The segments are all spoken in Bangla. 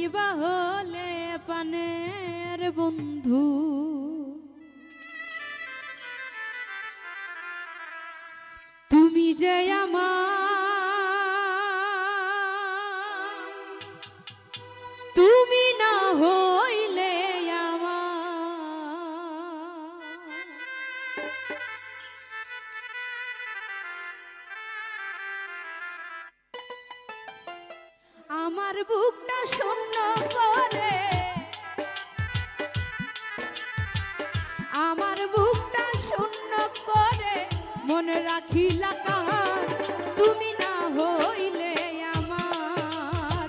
নাইবা হলে পানের বন্ধু। তুমি যে আমার আমার বুকটা শূন্য করে। আমার বুকটা শূন্য করে। মনে রাখিলা তুমি না হইলে আমার।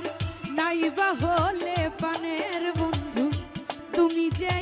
নাইবা হলে পানের বন্ধু, তুমি যে